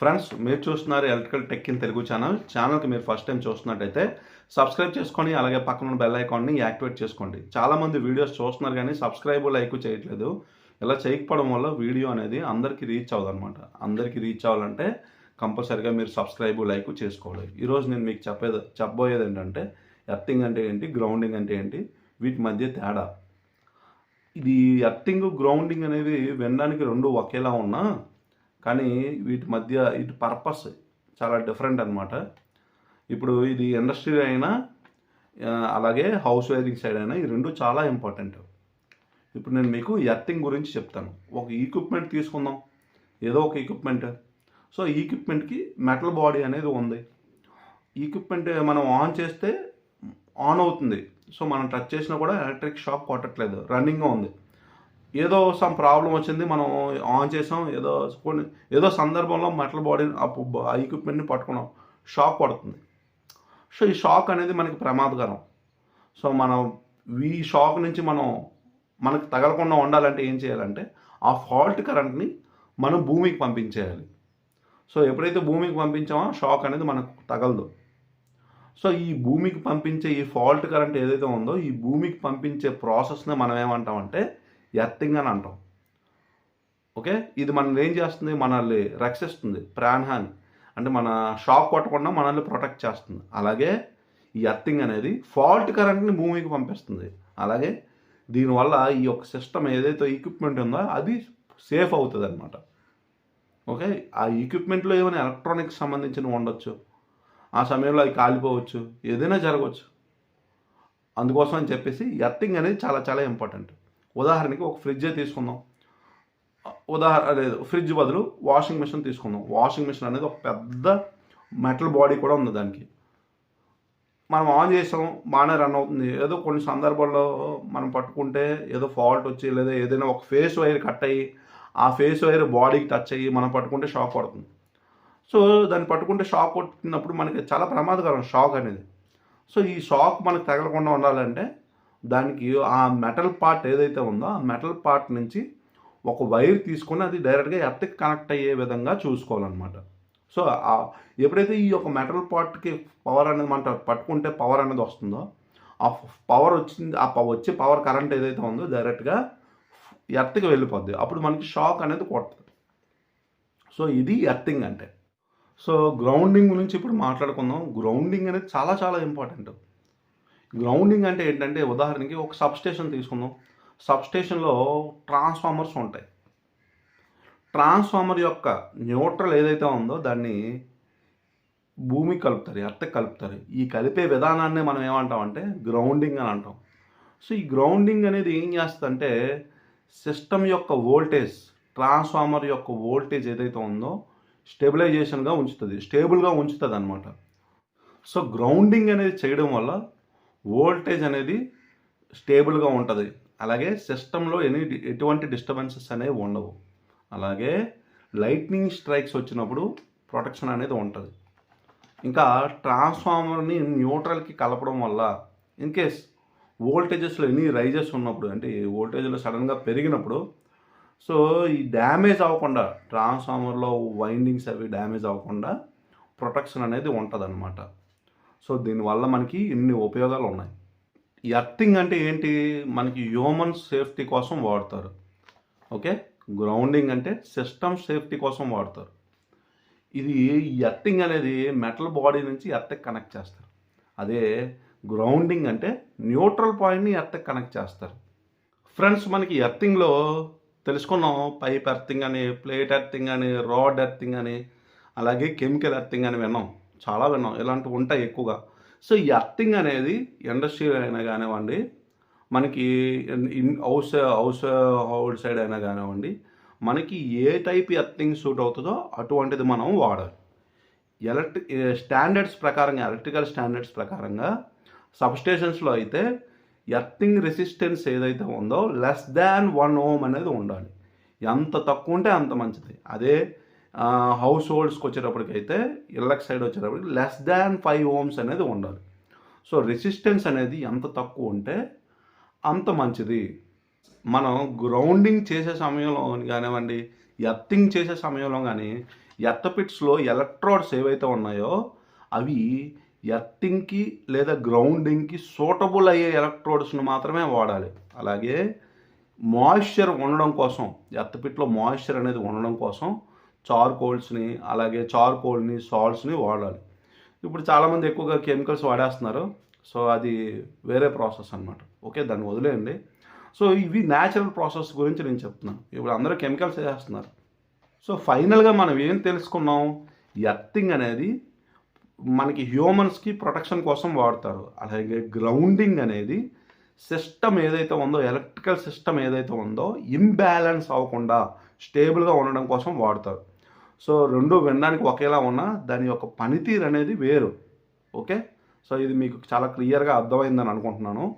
Friends మీరు చూస్తున్నారు electrical tech in Telugu channel. ఛానల్కి మీరు ఫస్ట్ టైం చూస్తున్నట్టయితే సబ్స్క్రైబ్ చేసుకొని అలాగే పక్కన ఉన్న బెల్ ఐకాన్ని యాక్టివేట్ చేసుకోండి. చాలామంది వీడియోస్ చూస్తున్నారు కానీ సబ్స్క్రైబ్ లైక్ చేయట్లేదు. ఇలా చేయకపోవడం వల్ల వీడియో అనేది అందరికీ రీచ్ అవ్వదనమాట అందరికీ రీచ్ అవ్వాలంటే కంపల్సరీగా మీరు సబ్స్క్రైబ్ లైక్ చేసుకోవాలి. ఈరోజు నేను మీకు చెప్పేది చెప్పబోయేది ఏంటంటే ఎర్తింగ్ అంటే ఏంటి గ్రౌండింగ్ అంటే ఏంటి వీటి మధ్య తేడా. ఇది ఎర్తింగ్ గ్రౌండింగ్ అనేవి వినడానికి రెండు ఒకేలా ఉన్నా కానీ వీటి మధ్య ఇటు పర్పస్ చాలా డిఫరెంట్ అనమాట ఇప్పుడు ఇది ఇండస్ట్రీ అయినా అలాగే హౌస్ వైరింగ్ సైడ్ అయినా ఈ రెండు చాలా ఇంపార్టెంట్. ఇప్పుడు నేను మీకు ఎర్తింగ్ గురించి చెప్తాను. ఒక ఈక్విప్మెంట్ తీసుకుందాం. ఏదో ఒక ఈక్విప్మెంట్ సో ఈ ఈక్విప్మెంట్కి మెటల్ బాడీ అనేది ఉంది. ఈక్విప్మెంట్ మనం ఆన్ చేస్తే ఆన్ అవుతుంది. సో మనం టచ్ చేసినా కూడా ఎలక్ట్రిక్ షాక్ కొట్టట్లేదు. రన్నింగ్గా ఉంది. ఏదో సమ్ ప్రాబ్లం వచ్చింది మనం ఆన్ చేసాం ఏదో కొన్ని ఏదో సందర్భంలో మెటల్ బాడీని ఆ ఎక్విప్మెంట్ని పట్టుకున్నాం. షాక్ పడుతుంది. సో ఈ షాక్ అనేది మనకి ప్రమాదకరం. సో మనం ఈ షాక్ నుంచి మనం మనకు తగలకుండా ఉండాలంటే ఏం చేయాలంటే ఆ ఫాల్ట్ కరెంట్ని మనం భూమికి పంపించేయాలి. సో ఎప్పుడైతే భూమికి పంపించామో షాక్ అనేది మనకు తగలదు. సో ఈ భూమికి పంపించే ఈ ఫాల్ట్ కరెంట్ ఏదైతే ఉందో ఈ భూమికి పంపించే ప్రాసెస్ని మనం ఏమంటామంటే ఎర్తింగ్ అని అంటాం ఓకే? ఇది మనల్ని ఏం చేస్తుంది? మనల్ని రక్షిస్తుంది. ప్రాణహాని. అంటే మన షాక్ కొట్టకుండా మనల్ని ప్రొటెక్ట్ చేస్తుంది. అలాగే ఈ ఎర్తింగ్ అనేది ఫాల్ట్ కరెంట్ని భూమికి పంపిస్తుంది. అలాగే దీనివల్ల ఈ యొక్క సిస్టమ్ ఏదైతే ఈక్విప్మెంట్ ఉందో అది సేఫ్ అవుతుంది అనమాట ఓకే? ఆ ఈక్విప్మెంట్లో ఏమైనా ఎలక్ట్రానిక్స్ సంబంధించినవి ఉండొచ్చు. ఆ సమయంలో అవి కాలిపోవచ్చు. ఏదైనా జరగవచ్చు. అందుకోసం అని చెప్పేసి ఎర్తింగ్ అనేది చాలా చాలా ఇంపార్టెంట్ ఉదాహరణకి ఒక ఫ్రిడ్జ్ తీసుకుందాం. ఉదాహరణ లేదు ఫ్రిడ్జ్ బదులు వాషింగ్ మిషన్ తీసుకుందాం. వాషింగ్ మిషన్ అనేది ఒక పెద్ద మెటల్ బాడీ కూడా ఉంది దానికి. మనం ఆన్ చేసాం బాగానే రన్ అవుతుంది. ఏదో కొన్ని సందర్భాల్లో మనం పట్టుకుంటే ఏదో ఫాల్ట్ వచ్చి లేదా ఏదైనా ఒక ఫేస్ వైర్ కట్ అయ్యి ఆ ఫేస్ వైర్ బాడీకి టచ్ అయ్యి మనం పట్టుకుంటే షాక్ పడుతుంది. సో దాన్ని పట్టుకుంటే షాక్ కొట్టినప్పుడు మనకి చాలా ప్రమాదకరం షాక్ అనేది. సో ఈ షాక్ మనకు తగలకుండా ఉండాలంటే దానికి ఆ మెటల్ పార్ట్ ఏదైతే ఉందో ఆ మెటల్ పార్ట్ నుంచి ఒక వైర్ తీసుకొని అది డైరెక్ట్గా ఎర్త్కి కనెక్ట్ అయ్యే విధంగా చూసుకోవాలన్నమాట. సో ఎప్పుడైతే ఈ యొక్క మెటల్ పార్ట్కి పవర్ అనేది మన పట్టుకుంటే పవర్ అనేది వస్తుందో ఆ పవర్ వచ్చింది ఆ ప- వచ్చే పవర్ కరెంట్ ఏదైతే ఉందో డైరెక్ట్గా ఎర్త్కి వెళ్ళిపోద్ది. అప్పుడు మనకి షాక్ అనేది కొడుతుంది. సో ఇది ఎర్తింగ్ అంటే. సో గ్రౌండింగ్ గురించి ఇప్పుడు మాట్లాడుకుందాం. గ్రౌండింగ్ అనేది చాలా చాలా ఇంపార్టెంట్ గ్రౌండింగ్ అంటే ఏంటంటే ఉదాహరణకి ఒక సబ్స్టేషన్ తీసుకుందాం. సబ్స్టేషన్లో ట్రాన్స్ఫార్మర్స్ ఉంటాయి. ట్రాన్స్ఫార్మర్ యొక్క న్యూట్రల్ ఏదైతే ఉందో దాన్ని భూమి కలుపుతారు ఎర్త కలుపుతారు. ఈ కలిపే విధానాన్ని మనం ఏమంటామంటే గ్రౌండింగ్ అని అంటాం. సో ఈ గ్రౌండింగ్ అనేది ఏం చేస్తుందంటే సిస్టమ్ యొక్క వోల్టేజ్ ట్రాన్స్ఫార్మర్ యొక్క వోల్టేజ్ ఏదైతే ఉందో స్టెబిలైజేషన్గా ఉంచుతుంది స్టేబుల్గా ఉంచుతుంది అనమాట సో గ్రౌండింగ్ అనేది చేయడం వల్ల వోల్టేజ్ అనేది స్టేబుల్గా ఉంటుంది. అలాగే సిస్టంలో ఎనీ ఎటువంటి డిస్టర్బెన్సెస్ అనేవి ఉండవు. అలాగే లైట్నింగ్ స్ట్రైక్స్ వచ్చినప్పుడు ప్రొటెక్షన్ అనేది ఉంటుంది. ఇంకా ట్రాన్స్ఫార్మర్ని న్యూట్రల్కి కలపడం వల్ల ఇన్ కేస్ వోల్టేజెస్లో ఎన్ని రైజెస్ ఉన్నప్పుడు అంటే వోల్టేజ్లో సడన్గా పెరిగినప్పుడు సో ఈ డ్యామేజ్ అవ్వకుండా ట్రాన్స్ఫార్మర్లో వైండింగ్స్ అవి డ్యామేజ్ అవ్వకుండా ప్రొటెక్షన్ అనేది ఉంటుంది సో దీనివల్ల మనకి ఇన్ని ఉపయోగాలు ఉన్నాయి. ఎర్తింగ్ అంటే ఏంటి? మనకి హ్యూమన్ సేఫ్టీ కోసం వాడతారు. ఓకే? గ్రౌండింగ్ అంటే సిస్టమ్ సేఫ్టీ కోసం వాడతారు. ఇది ఎర్తింగ్ అనేది మెటల్ బాడీ నుంచి ఎర్త్కి కనెక్ట్ చేస్తారు. అదే గ్రౌండింగ్ అంటే న్యూట్రల్ పాయింట్ని ఎర్త్కి కనెక్ట్ చేస్తారు. ఫ్రెండ్స్ మనకి ఎర్తింగ్లో తెలుసుకున్నాం. పైప్ ఎర్తింగ్ అని ప్లేట్ ఎర్తింగ్ అని రాడ్ ఎర్తింగ్ అని అలాగే కెమికల్ ఎర్తింగ్ అని విన్నాం. చాలా విన్నాం. ఇలాంటివి ఉంటాయి ఎక్కువగా. సో ఈ అర్థింగ్ అనేది ఇండస్ట్రీ అయినా కానివ్వండి మనకి in house house outside అయినా కానివ్వండి మనకి ఏ టైప్ ఎర్థింగ్ సూట్ అవుతుందో అటువంటిది మనం వాడాలి. ఎలక్ట్రి స్టాండర్డ్స్ ప్రకారంగా ఎలక్ట్రికల్ స్టాండర్డ్స్ ప్రకారంగా సబ్స్టేషన్స్లో అయితే ఎర్థింగ్ రెసిస్టెన్స్ ఏదైతే ఉందో లెస్ దాన్ వన్ ఓమ్ అనేది ఉండాలి. ఎంత తక్కువ ఉంటే అంత మంచిది. అదే హౌస్ హోల్డ్స్కి వచ్చేటప్పటికైతే ఇళ్ళకి సైడ్ వచ్చేటప్పటికి లెస్ దాన్ ఫైవ్ ఓమ్స్ అనేది ఉండాలి. సో రెసిస్టెన్స్ అనేది ఎంత తక్కువ ఉంటే అంత మంచిది. మనం గ్రౌండింగ్ చేసే సమయంలో కానివ్వండి ఎర్తింగ్ చేసే సమయంలో కానీ ఎర్తపిట్స్లో ఎలక్ట్రోడ్స్ ఏవైతే ఉన్నాయో అవి ఎత్తింగ్కి లేదా గ్రౌండింగ్కి సూటబుల్ అయ్యే ఎలక్ట్రోడ్స్ను మాత్రమే వాడాలి. అలాగే మాయిశ్చర్ ఉండడం కోసం ఎత్తపిట్లో మాయిశ్చర్ అనేది ఉండడం కోసం చార్కోల్స్ని అలాగే చార్కోల్ని సాల్ట్స్ని వాడాలి. ఇప్పుడు చాలామంది ఎక్కువగా కెమికల్స్ వాడేస్తున్నారు. సో అది వేరే ప్రాసెస్ అన్నమాట. ఓకే దాన్ని వదిలేయండి. సో ఇవి న్యాచురల్ ప్రాసెస్ గురించి నేను చెప్తున్నాను. ఇప్పుడు అందరూ కెమికల్స్ వేసేస్తున్నారు. సో ఫైనల్గా మనం ఏం తెలుసుకున్నాం? ఎర్తింగ్ అనేది మనకి హ్యూమన్స్కి ప్రొటెక్షన్ కోసం వాడతారు. అలాగే గ్రౌండింగ్ అనేది సిస్టమ్ ఏదైతే ఉందో ఎలక్ట్రికల్ సిస్టమ్ ఏదైతే ఉందో ఇంబ్యాలెన్స్ అవ్వకుండా స్టేబుల్గా ఉండడం కోసం వాడతారు. సో రెండు వినడానికి ఒకేలా ఉన్నా దాని యొక్క పనితీరు అనేది వేరు. ఓకే? సో ఇది మీకు చాలా క్లియర్గా అర్థమైందని అనుకుంటున్నాను.